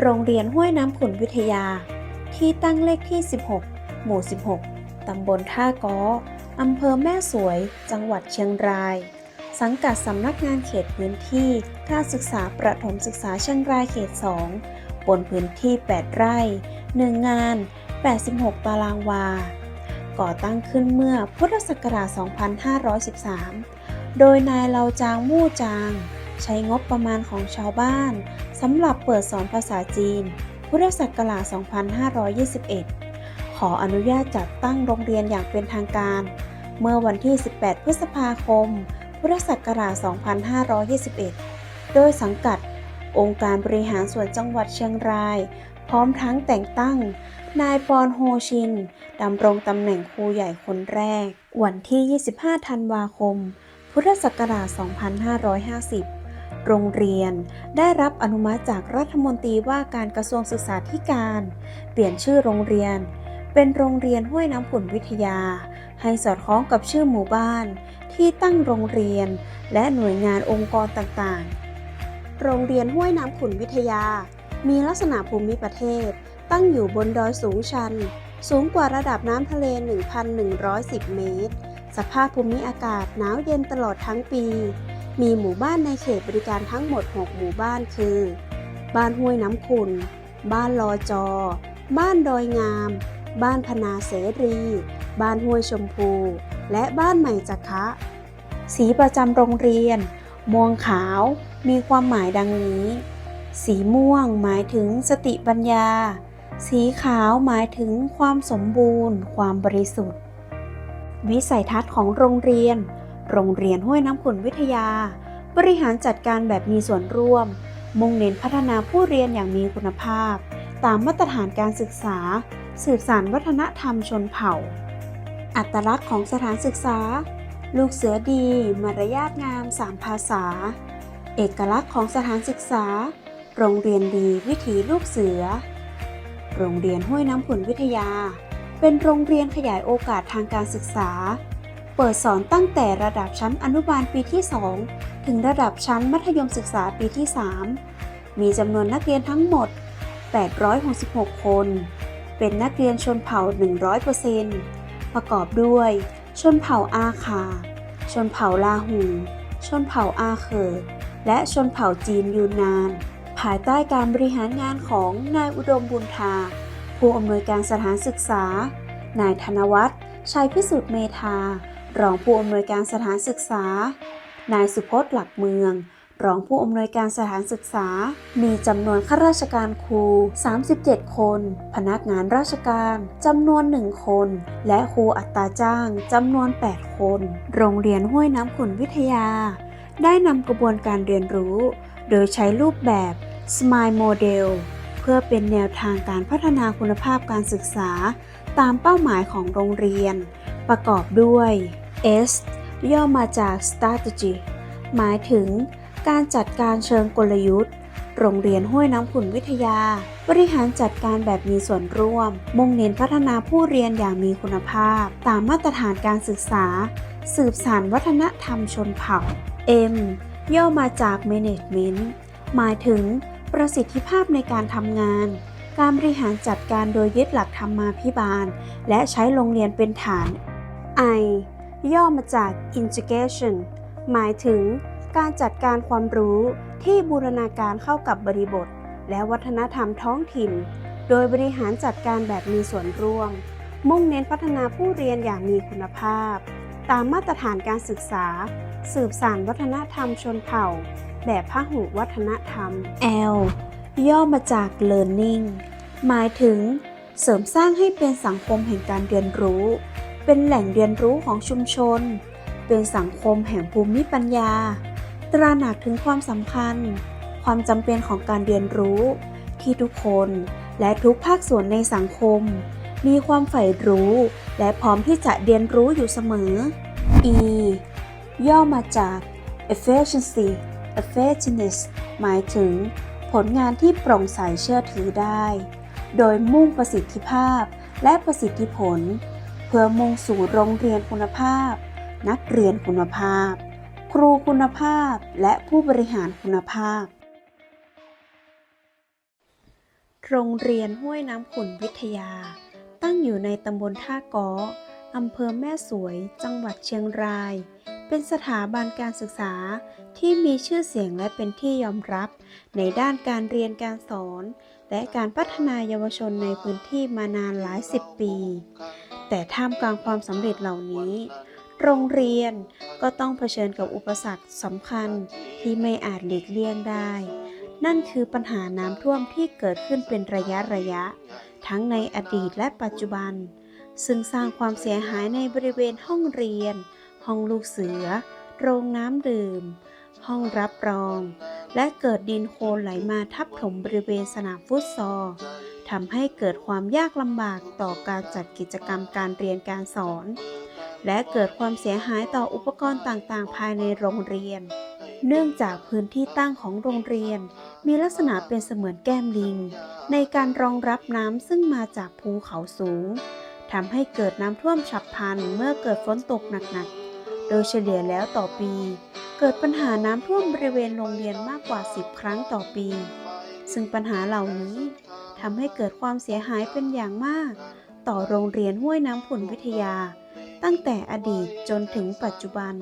โรงเรียนห้วยน้ำขุนวิทยา ที่ตั้งเลขที่ 16 หมู่ 16 ตำบลท่าก้ออำเภอแม่สวย จังหวัดเชียงราย สังกัดสำนักงานเขตพื้นที่การศึกษาประถมศึกษาเชียงรายเขต 2 บนพื้นที่ 8 ไร่ 1 งาน 86 ตารางวา ก่อตั้งขึ้นเมื่อพุทธศักราช 2513 โดยนายเลาจางมู่จาง ใช้งบประมาณของชาวบ้าน สำหรับเปิดสอนภาษาจีน พุทธศักราช 2521 ขออนุญาตจัดตั้งโรงเรียนอย่างเป็นทางการ เมื่อวันที่ 18 พฤษภาคม พุทธศักราช 2521 โดยสังกัด องค์การบริหารส่วนจังหวัดเชียงราย พร้อมทั้งแต่งตั้ง นายปอนโฮชินดำรงตำแหน่งครูใหญ่คนแรก วันที่ 25 ธันวาคม พุทธศักราช 2550 โรงเรียน ได้รับอนุมัติจากรัฐมนตรีว่าการกระทรวงศึกษาธิการ เปลี่ยนชื่อโรงเรียน เป็นโรงเรียนห้วยน้ำผุนวิทยา ให้สอดคล้องกับชื่อหมู่บ้าน ที่ตั้งโรงเรียน และหน่วยงานองค์กรต่างๆ โรงเรียนห้วยน้ำขุนวิทยา มีลักษณะภูมิประเทศ ตั้งอยู่บนดอยสูงชัน สูงกว่าระดับน้ำทะเล 1,110 เมตร สภาพภูมิอากาศหนาวเย็นตลอดทั้งปี มีหมู่บ้านในเขตบริการทั้งหมด 6 หมู่บ้านคือ บ้านห้วยน้ำขุนบ้านลอจอ บ้านดอยงาม บ้านพนาเสรี บ้านห้วยชมพู และบ้านใหม่จักะ สีประจำโรงเรียน ม่วงขาว มีความหมายดังนี้ สีม่วงหมายถึงสติปัญญา สีขาวหมายถึงความสมบูรณ์ ความบริสุทธิ์ วิสัยทัศน์ของโรงเรียน โรงเรียนห้วยน้ำขุนวิทยา บริหารจัดการแบบมีส่วนร่วม มุ่งเน้นพัฒนาผู้เรียนอย่างมีคุณภาพ ตามมาตรฐานการศึกษา สืบสานวัฒนธรรมชนเผ่า อัตลักษณ์ของสถานศึกษา ลูกเสือดี มารยาทงามสามภาษา เอกลักษณ์ของสถานศึกษา โรงเรียนดีวิถีลูกเสือ โรงเรียนห้วยน้ำผุนวิทยา เป็นโรงเรียนขยายโอกาสทางการศึกษา เปิดสอนตั้งแต่ระดับชั้นอนุบาลปีที่ 2 ถึงระดับชั้นมัธยมศึกษาปีที่ 3 มีจำนวนนักเรียนทั้งหมด 866 คน เป็นนักเรียนชนเผ่า 100%ประกอบด้วย ชนเผ่าอาคา ชนเผ่าลาหู ชนเผ่าอาเคอร์และชนเผ่าจีนยูนนาน ภายใต้การบริหารงานของนายอุดมบุญธาผู้อำนวยการสถานศึกษา นายธนวัฒน์ชัยพิสุทธิ์เมธา รองผู้อำนวยการสถานศึกษา นายสุพจน์หลักเมือง รองผู้อำนวยการสถานศึกษา มีจำนวนข้าราชการครู 37 คน พนักงานราชการจำนวน 1 คน และครูอัตราจ้างจำนวน 8 คน โรงเรียนห้วยน้ำขุนวิทยา ได้นำกระบวนการเรียนรู้ โดยใช้รูปแบบ Smile Model เพื่อเป็นแนวทางการพัฒนาคุณภาพการศึกษา ตามเป้าหมายของโรงเรียน ประกอบด้วย S ย่อมาจาก strategy หมายถึงการจัดการเชิงกลยุทธ์ โรงเรียนห้วยน้ำขุนวิทยา บริหารจัดการแบบมีส่วนร่วม มุ่งเน้นพัฒนาผู้เรียนอย่างมีคุณภาพ ตามมาตรฐานการศึกษา สืบสานวัฒนธรรมชนเผ่า M ย่อมาจาก Management หมายถึงประสิทธิภาพในการทำงาน การบริหารจัดการโดยยึดหลักธรรมาภิบาล และใช้โรงเรียนเป็นฐาน I ย่อมาจาก Integration หมายถึงการจัดการความรู้ที่บูรณาการเข้ากับบริบท และวัฒนธรรมท้องถิ่น โดยบริหารจัดการแบบมีส่วนร่วม มุ่งเน้นพัฒนาผู้เรียนอย่างมีคุณภาพ ตามมาตรฐานการศึกษา สืบสานวัฒนธรรมชนเผ่า แบบพหุวัฒนธรรม L ย่อมาจาก learning หมายถึง เสริมสร้างให้เป็นสังคมแห่งการเรียนรู้ เป็นแหล่งเรียนรู้ของชุมชน เป็นสังคมแห่งภูมิปัญญา ตระหนักถึงความสำคัญ ความจำเป็นของการเรียนรู้ ที่ทุกคนและทุกภาคส่วนในสังคม มีความใฝ่รู้ และพร้อมที่จะเรียนรู้อยู่เสมอ E ย่อมาจาก efficiency effectiveness หมายถึง ผลงานที่โปร่งใสเชื่อถือได้ โดยมุ่งประสิทธิภาพและประสิทธิผล พื่อมุ่งสู่โรงเรียนคุณภาพ นักเรียนคุณภาพ ครูคุณภาพ และผู้บริหารคุณภาพ โรงเรียนห้วยน้ำขุ่นวิทยา ตั้งอยู่ในตำบลท่าก้ออำเภอแม่สวย จังหวัดเชียงราย เป็นสถาบันการศึกษาที่มีชื่อเสียงและเป็นที่ยอมรับ ในด้านการเรียนการสอน และการพัฒนายาวชนในพื้นที่มานานหลายสิบปี แต่ท่ามกลางความสำเร็จเหล่านี้ โรงเรียนก็ต้องเผชิญกับอุปสรรคสำคัญที่ไม่อาจหลีกเลี่ยงได้ นั่นคือปัญหาน้ำท่วมที่เกิดขึ้นเป็นระยะระยะ ทั้งในอดีตและปัจจุบัน ซึ่งสร้างความเสียหายในบริเวณห้องเรียน ห้องลูกเสือ โรงน้ำดื่ม ห้องรับรอง และเกิดดินโคลนไหลมาทับถมบริเวณสนามฟุตซอล ทำให้เกิดความยากลำบากต่อการจัดกิจกรรมการเรียนการสอน และเกิดความเสียหายต่ออุปกรณ์ต่างๆ ภายในโรงเรียน เนื่องจากพื้นที่ตั้งของโรงเรียน มีลักษณะเป็นเสมือนแก้มลิง ในการรองรับน้ำซึ่งมาจากภูเขาสูงทำให้เกิดน้ำท่วมฉับพลันเมื่อเกิดฝนตกหนักๆ โดยเฉลี่ยแล้วต่อปี เกิดปัญหาน้ำท่วมบริเวณโรงเรียนมากกว่า 10 ครั้งต่อปี ซึ่งปัญหาเหล่านี้ ทำให้เกิดความเสียหายเป็นอย่างมาก ต่อโรงเรียนห้วยน้ำผุนวิทยา ตั้งแต่อดีตจนถึงปัจจุบัน